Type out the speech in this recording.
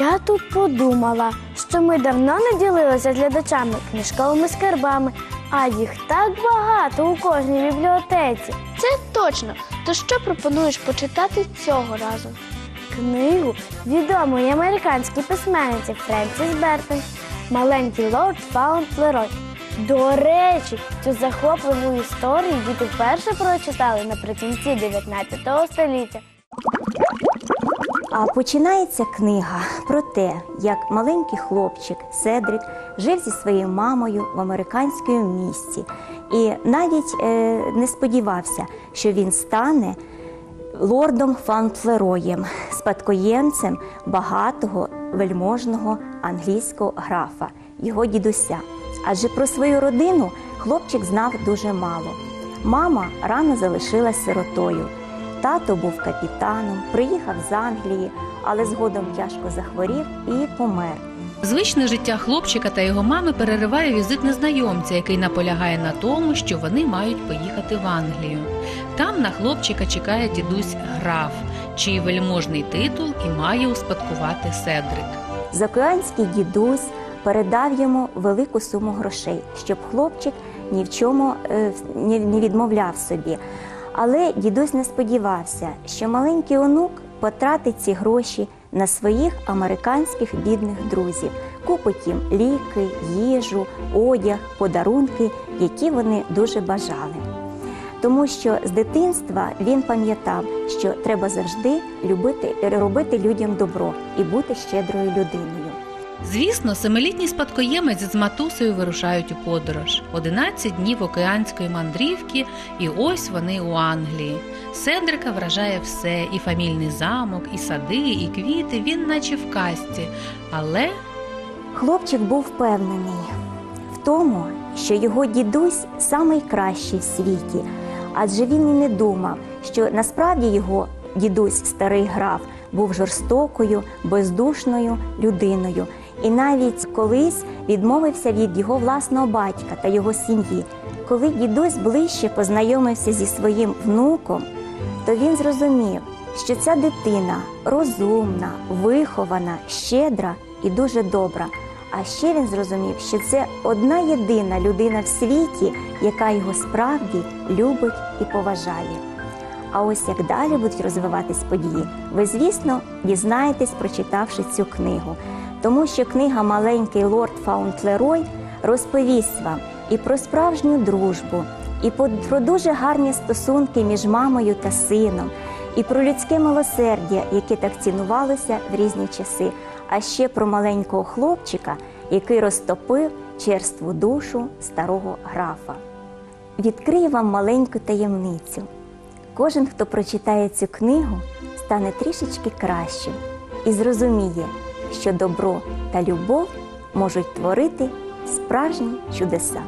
Я тут подумала, що ми давно не ділилися з глядачами книжковими скарбами, а їх так багато у кожній бібліотеці. Це точно. То що пропонуєш почитати цього разу? Книгу відомої американської письменниці Френсіс Бертон Маленький лорд Фаундлерой. До речі, цю захопливу історію діти вперше прочитали наприкінці 19 століття. А починається книга про те, як маленький хлопчик Седрик жив зі своєю мамою в американському місті і навіть е, не сподівався, що він стане лордом Фанфлероєм, спадкоємцем багатого вельможного англійського графа, його дідуся. Адже про свою родину хлопчик знав дуже мало. Мама рано залишилась сиротою. Тато був капітаном, приїхав з Англії, але згодом тяжко захворів і помер. Звичне життя хлопчика та його мами перериває візит незнайомця, який наполягає на тому, що вони мають поїхати в Англію. Там на хлопчика чекає дідусь граф, чий вельможний титул і має успадкувати Седрик. Закоянський дідусь передав йому велику суму грошей, щоб хлопчик ні в чому не відмовляв собі. Але дідусь не сподівався, що маленький онук потратить ці гроші на своїх американських бідних друзів, купить їм ліки, їжу, одяг, подарунки, які вони дуже бажали. Тому що з дитинства він пам'ятав, що треба завжди любити, робити людям добро і бути щедрою людиною. Звісно, семилітній спадкоємець з матусею вирушають у подорож. 11 днів океанської мандрівки, і ось вони у Англії. Седрика вражає все: і фамільний замок, і сади, і квіти. Він наче в казці. Але Хлопчик був впевнений в тому, що його дідусь найкращий в світі, адже він і не думав, що насправді його дідусь, старий граф, був жорстокою, бездушною людиною, і навіть колись відмовився від його власного батька та його сім'ї. Коли дідусь ближче познайомився зі своїм внуком, то він зрозумів, що ця дитина розумна, вихована, щедра і дуже добра. А ще він зрозумів, що це одна єдина людина в світі, яка його справді любить і поважає. А ось як далі будуть розвиватись події, ви, звісно, дізнаєтесь, прочитавши цю книгу. Тому що книга Маленький лорд Фаунтлерой розповість вам і про справжню дружбу, і про дуже гарні стосунки між мамою та сином, і про людське милосердя, яке так цінувалося в різні часи, а ще про маленького хлопчика, який розтопив черству душу старого графа. Відкрию вам маленьку таємницю. Кожен, хто прочитає цю книгу, стане трішечки кращим і зрозуміє, що добро та любов можуть творити справжні чудеса.